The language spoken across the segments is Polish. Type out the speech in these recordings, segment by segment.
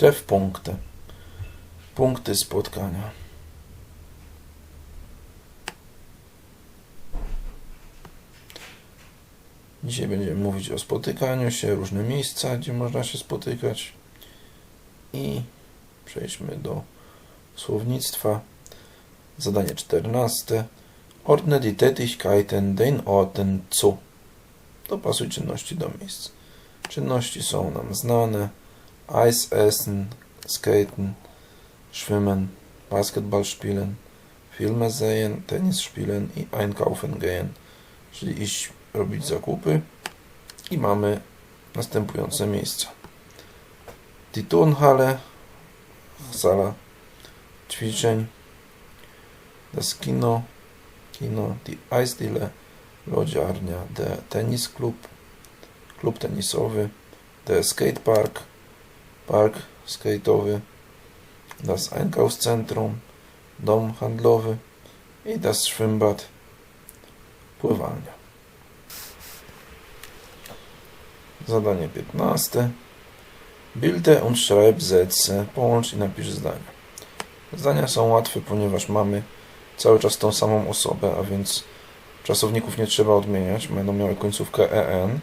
Treffpunkte. Punkty spotkania. Dzisiaj będziemy mówić o spotykaniu się, różne miejsca, gdzie można się spotykać. I przejdźmy do słownictwa. Zadanie 14. Ordne die Tätigkeiten den Orten zu. Dopasuj czynności do miejsc. Czynności są nam znane. Eis essen, skaten, schwimmen, Basketball spielen, Filme sehen, Tennis spielen i einkaufen gehen. Czyli iść robić zakupy. I mamy następujące miejsca. Die Turnhalle, sala ćwiczeń, das Kino, kino, die Eisdiele, lodziarnia, der Tennisklub, klub tenisowy, der Skatepark, park skate'owy, das Einkaufszentrum, dom handlowy i das Schwimmbad, pływalnia. Zadanie 15. Bilde und Schreibsätze. Połącz i napisz zdania. Zdania są łatwe, ponieważ mamy cały czas tą samą osobę, a więc czasowników nie trzeba odmieniać. Będą miały końcówkę en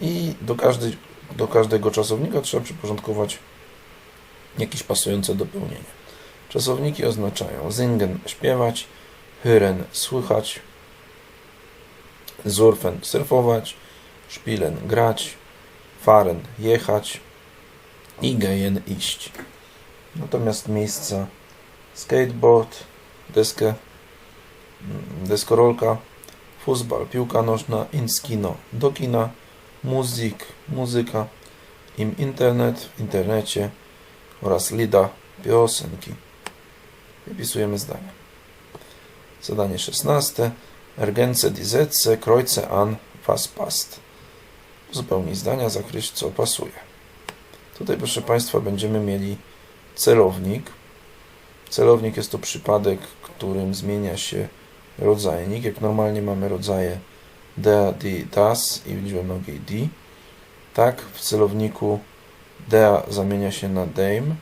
i do, każdej, do każdego czasownika trzeba przyporządkować jakieś pasujące dopełnienie. Czasowniki oznaczają singen śpiewać, hören słychać, surfen surfować, spielen grać, fahren jechać i gehen iść. Natomiast miejsca skateboard, deskę, deskorolka, futbal, piłka nożna, ins kino, do kina, muzyk, muzyka, im internet, w internecie oraz lida, piosenki. Wypisujemy zdania. Zadanie 16. Ergänze die kreuze an, was passt. Uzupełnij zdania, zakreśl co pasuje. Tutaj, proszę Państwa, będziemy mieli celownik. Celownik jest to przypadek, którym zmienia się rodzajnik. Jak normalnie mamy rodzaje der, die, das i w liczbie mnogiej die. Tak, w celowniku der zamienia się na dem,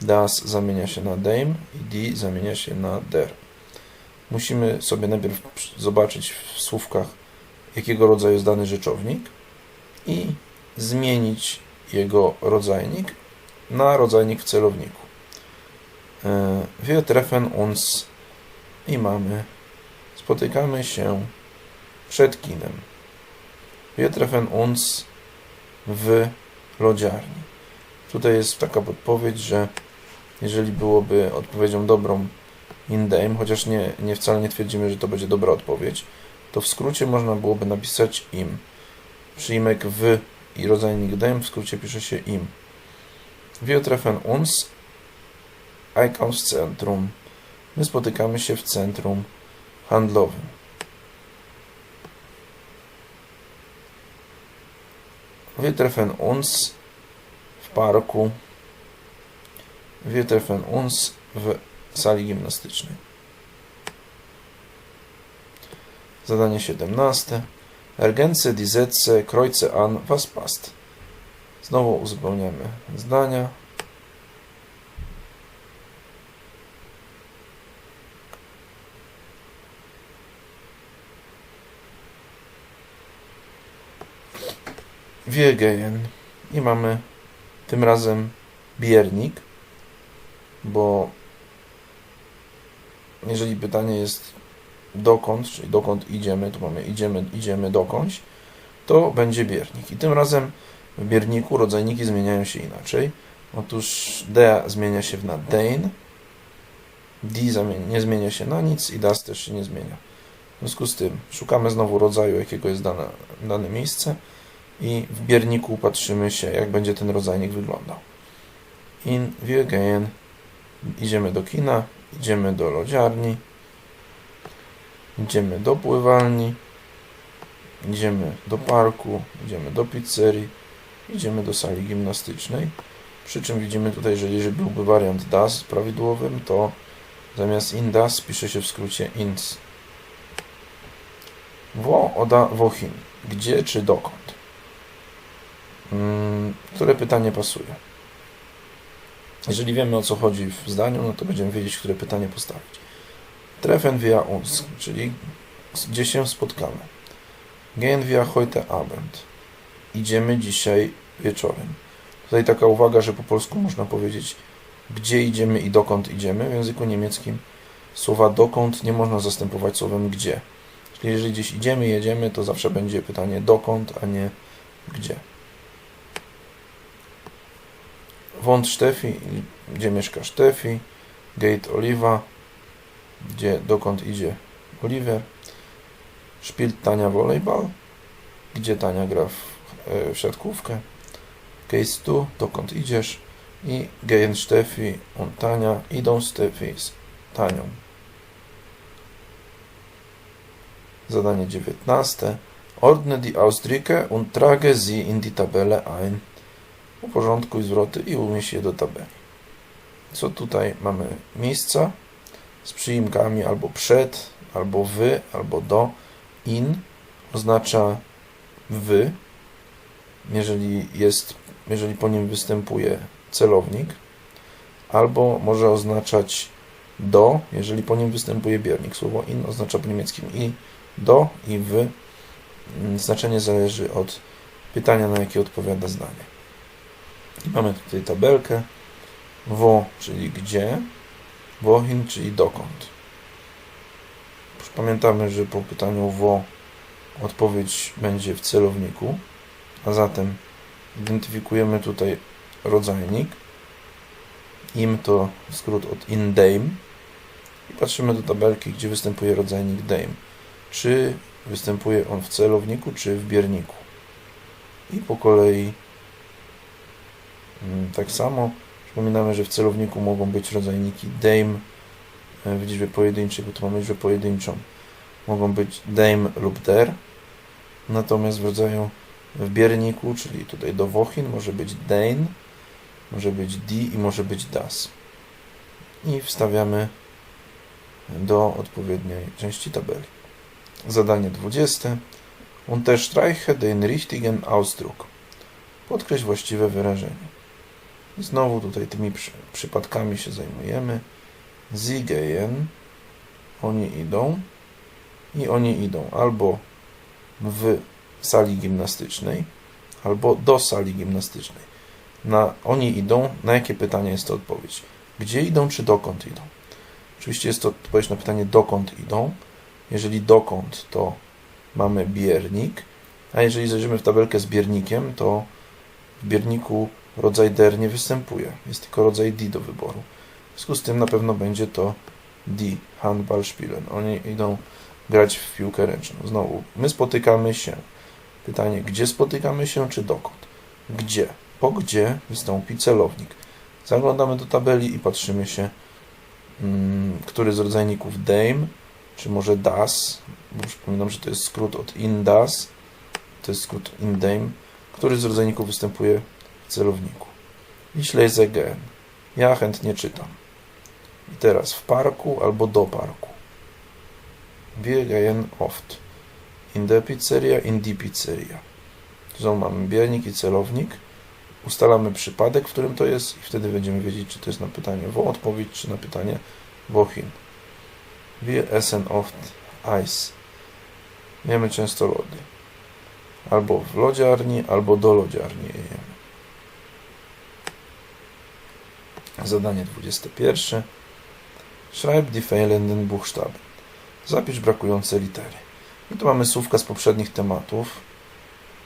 das zamienia się na dem i die zamienia się na der. Musimy sobie najpierw zobaczyć w słówkach, jakiego rodzaju jest dany rzeczownik i zmienić jego rodzajnik na rodzajnik w celowniku. E, Wir treffen uns i mamy spotykamy się przed kinem. Wir treffen uns w lodziarni. Tutaj jest taka podpowiedź, że jeżeli byłoby odpowiedzią dobrą in dem, chociaż nie, nie wcale nie twierdzimy, że to będzie dobra odpowiedź, to w skrócie można byłoby napisać im. Przyjmek w i rodzajnik dem w skrócie pisze się im. Wir treffen uns Einkaufszentrum. My spotykamy się w centrum handlowym. Wir treffen uns w parku. Wir treffen uns w sali gimnastycznej. Zadanie 17. Ergänze die Sätze, kreuze an, was passt. Znowu uzupełniamy zdania. Wir gehen. I mamy tym razem biernik, bo jeżeli pytanie jest dokąd, czyli dokąd idziemy, to mamy idziemy, idziemy dokądś, to będzie biernik. I tym razem w bierniku rodzajniki zmieniają się inaczej. Otóż de zmienia się na dein, di nie zmienia się na nic i das też się nie zmienia. W związku z tym szukamy znowu rodzaju, jakiego jest dane, dane miejsce i w bierniku patrzymy się, jak będzie ten rodzajnik wyglądał. In, wir gehen, idziemy do kina, idziemy do lodziarni, idziemy do pływalni, idziemy do parku, idziemy do pizzerii, idziemy do sali gimnastycznej. Przy czym widzimy tutaj, że jeżeli byłby wariant das prawidłowym, to zamiast in das pisze się w skrócie ins. Wo oda wohin. Gdzie czy dokąd? Hmm, które pytanie pasuje? Jeżeli wiemy o co chodzi w zdaniu, no to będziemy wiedzieć, które pytanie postawić. Treffen wir uns, czyli gdzie się spotkamy. Gehen wir heute Abend. Idziemy dzisiaj wieczorem. Tutaj taka uwaga, że po polsku można powiedzieć gdzie idziemy i dokąd idziemy. W języku niemieckim słowa dokąd nie można zastępować słowem gdzie. Czyli jeżeli gdzieś idziemy, jedziemy, to zawsze będzie pytanie dokąd, a nie gdzie. Wąt Sztefi, gdzie mieszka Sztefi, Gate Oliwa, gdzie dokąd idzie Oliver, Szpil Tania Volleyball, gdzie Tania gra w, e, w siatkówkę, Case tu, dokąd idziesz i Gehen Steffi und Tania idą Steffi z Tanią. Zadanie 19. Ordne die Ausdrücke und trage sie in die Tabelle ein. Uporządkuj zwroty i umieść je do tabeli. Co tutaj mamy? Miejsca z przyimkami albo przed, albo wy, albo do. In oznacza wy, jeżeli jest, jeżeli po nim występuje celownik, albo może oznaczać do, jeżeli po nim występuje biernik. Słowo in oznacza po niemieckim i do i wy. Znaczenie zależy od pytania, na jakie odpowiada zdanie. Mamy tutaj tabelkę. Wo, czyli gdzie. Wohin, czyli dokąd. Pamiętamy, że po pytaniu wo odpowiedź będzie w celowniku, a zatem identyfikujemy tutaj rodzajnik. Im to skrót od in dame i patrzymy do tabelki, gdzie występuje rodzajnik dame. Czy występuje on w celowniku, czy w bierniku. I po kolei tak samo przypominamy, że w celowniku mogą być rodzajniki dame w liczbie pojedynczej, bo tu mamy liczbę pojedynczą. Mogą być dame lub der. Natomiast w rodzaju w bierniku, czyli tutaj do Wochin, może być Dane, może być die i może być das. I wstawiamy do odpowiedniej części tabeli. Zadanie 20. Unterstreiche den richtigen Ausdruck. Podkreśl właściwe wyrażenie. Znowu tutaj tymi przy, przypadkami się zajmujemy. Sie gehen. Oni idą. I oni idą albo w sali gimnastycznej, albo do sali gimnastycznej. Na oni idą, na jakie pytanie jest to odpowiedź? Gdzie idą, czy dokąd idą? Oczywiście jest to odpowiedź na pytanie, dokąd idą. Jeżeli dokąd, to mamy biernik, a jeżeli zajrzymy w tabelkę z biernikiem, to w bierniku rodzaj der nie występuje. Jest tylko rodzaj di do wyboru. W związku z tym na pewno będzie to di, handball spielen. Oni idą grać w piłkę ręczną. Znowu, my spotykamy się. Pytanie, gdzie spotykamy się, czy dokąd? Gdzie? Po gdzie wystąpi celownik? Zaglądamy do tabeli i patrzymy się, hmm, który z rodzajników dame, czy może das, bo przypominam, że to jest skrót od in das, to jest skrót in dame, który z rodzajników występuje w celowniku. Ich lese gern. Ja chętnie czytam. I teraz w parku albo do parku. Wir gehen oft. In der Pizzeria, in die Pizzeria. Tu mamy biernik i celownik. Ustalamy przypadek, w którym to jest i wtedy będziemy wiedzieć, czy to jest na pytanie wo odpowiedź, czy na pytanie wohin. Wir essen oft Eis. Jemy często lody. Albo w lodziarni, albo do lodziarni. Zadanie 21. Schreib die fehlenden Buchstaben. Zapisz brakujące litery. I tu mamy słówka z poprzednich tematów.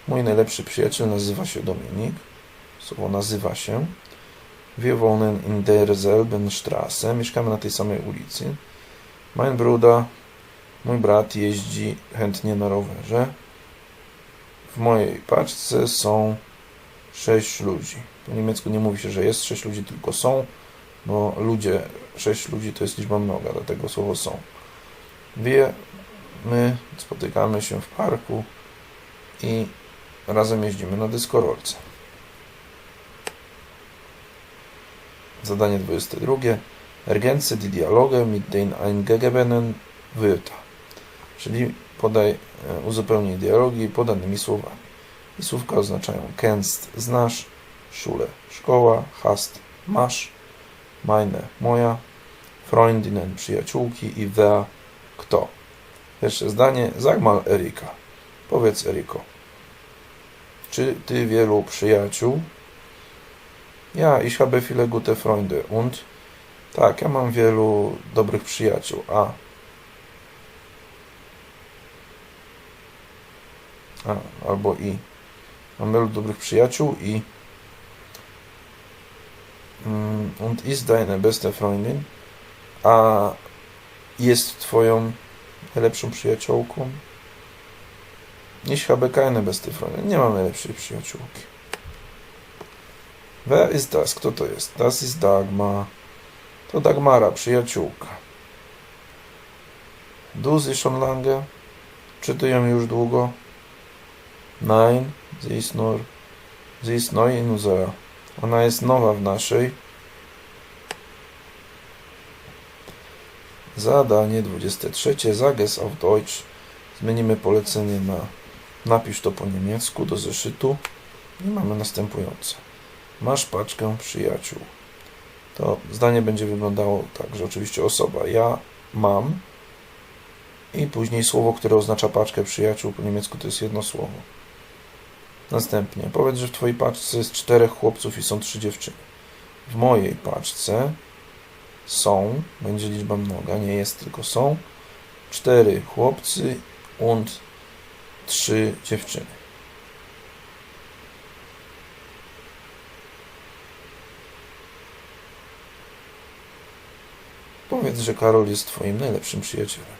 Mój najlepszy przyjaciel nazywa się Dominik. Słowo nazywa się. Wir wohnen in derselben Straße. Mieszkamy na tej samej ulicy. Mein Bruder, mój brat jeździ chętnie na rowerze. W mojej paczce są sześć ludzi. Po niemiecku nie mówi się, że jest sześć ludzi, tylko są, bo ludzie, sześć ludzi to jest liczba mnoga, dlatego słowo są. Wie, my spotykamy się w parku i razem jeździmy na dyskorolce. Zadanie 22. Ergänze die Dialoge mit den eingegebenen Wörter. Czyli podaj, e, uzupełnij dialogi podanymi słowami. I słówka oznaczają kennst, znasz, szule, szkoła, hast, masz, meine, moja, Freundinnen, przyjaciółki i wer, kto. Pierwsze zdanie, sag mal Erika. Powiedz Eriko. Czy ty wielu przyjaciół? Ja, ich habe viele gute Freunde. Und? Tak, ja mam wielu dobrych przyjaciół. A. A, albo i. Mam wielu dobrych przyjaciół i. Mm, Und ist deine beste Freundin? A jest twoją najlepszą przyjaciółką? Ich habe keine beste Freundin. Nie mam najlepszej przyjaciółki. Wer ist das? Kto to jest? Das ist Dagmar. To Dagmara, przyjaciółka. Du sie schon lange? Czy ty ją już długo? Nein, sie ist nur, sie ist neu in unserer. Ona jest nowa w naszej. Zadanie 23. Zages auf Deutsch. Zmienimy polecenie na napisz to po niemiecku do zeszytu i mamy następujące. Masz paczkę przyjaciół. To zdanie będzie wyglądało tak, że oczywiście osoba ja mam i później słowo, które oznacza paczkę przyjaciół po niemiecku to jest jedno słowo. Następnie powiedz, że w twojej paczce jest czterech chłopców i są trzy dziewczyny. W mojej paczce są, będzie liczba mnoga, nie jest tylko są, cztery chłopcy und trzy dziewczyny. Powiedz, że Karol jest twoim najlepszym przyjacielem.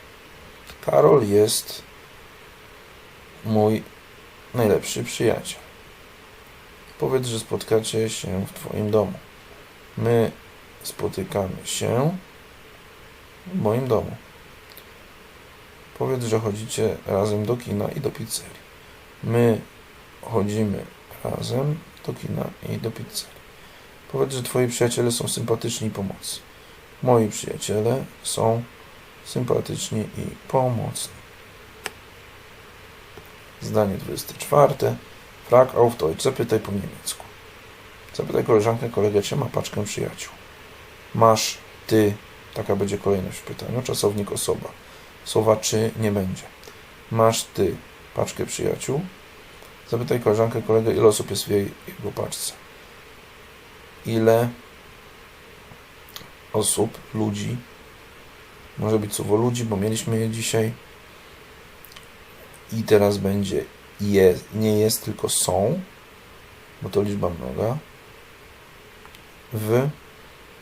Karol jest mój najlepszy przyjaciel. Powiedz, że spotkacie się w twoim domu. My spotykamy się w moim domu. Powiedz, że chodzicie razem do kina i do pizzerii. My chodzimy razem do kina i do pizzerii. Powiedz, że twoi przyjaciele są sympatyczni i pomocni. Moi przyjaciele są sympatyczni i pomocni. Zdanie 24. Frag auf Deutsch. Zapytaj po niemiecku. Zapytaj koleżankę, kolegę, czy ma paczkę przyjaciół. Masz ty, taka będzie kolejność w pytaniu, czasownik osoba. Słowa czy nie będzie. Masz ty paczkę przyjaciół. Zapytaj koleżankę, kolegę, ile osób jest w jej, jego paczce. Ile osób, ludzi, może być słowo ludzi, bo mieliśmy je dzisiaj. I teraz będzie je, nie jest, tylko są, bo to liczba mnoga. W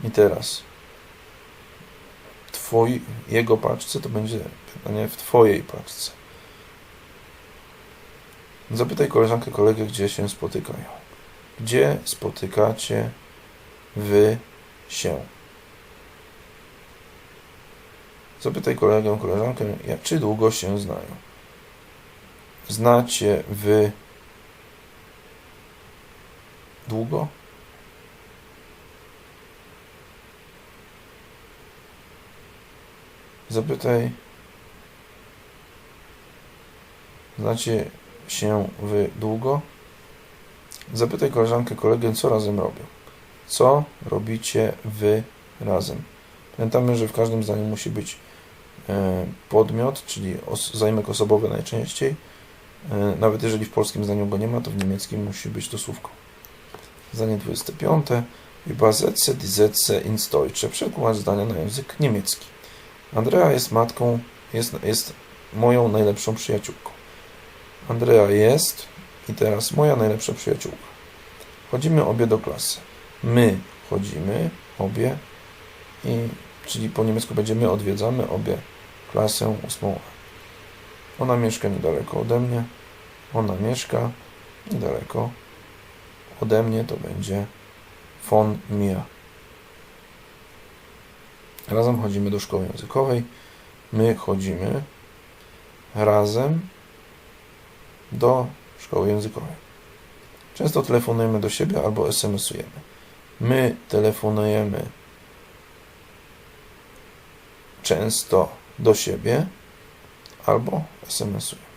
i teraz w jego paczce to będzie pytanie w twojej paczce. Zapytaj koleżankę, kolegę, gdzie się spotykają. Gdzie spotykacie wy się? Zapytaj kolegę, koleżankę, jak, czy długo się znają. Znacie wy długo? Zapytaj, znacie się wy długo? Zapytaj koleżankę, kolegę, co razem robią. Co robicie wy razem? Pamiętamy, że w każdym zdaniu musi być e, podmiot, czyli os zaimek osobowy najczęściej. E, Nawet jeżeli w polskim zdaniu go nie ma, to w niemieckim musi być to słówko. Zdanie 25. Übersetze die Sätze ins Deutsche. Przekład zdania na język niemiecki. Andrea jest matką, jest, jest moją najlepszą przyjaciółką. Andrea jest i teraz moja najlepsza przyjaciółka. Chodzimy obie do klasy. My chodzimy obie i czyli po niemiecku będziemy odwiedzamy obie klasę ósmą A. Ona mieszka niedaleko ode mnie. Ona mieszka niedaleko ode mnie. To będzie von mir. Razem chodzimy do szkoły językowej. My chodzimy razem do szkoły językowej. Często telefonujemy do siebie albo SMS-ujemy. My telefonujemy często do siebie albo SMS-ujemy.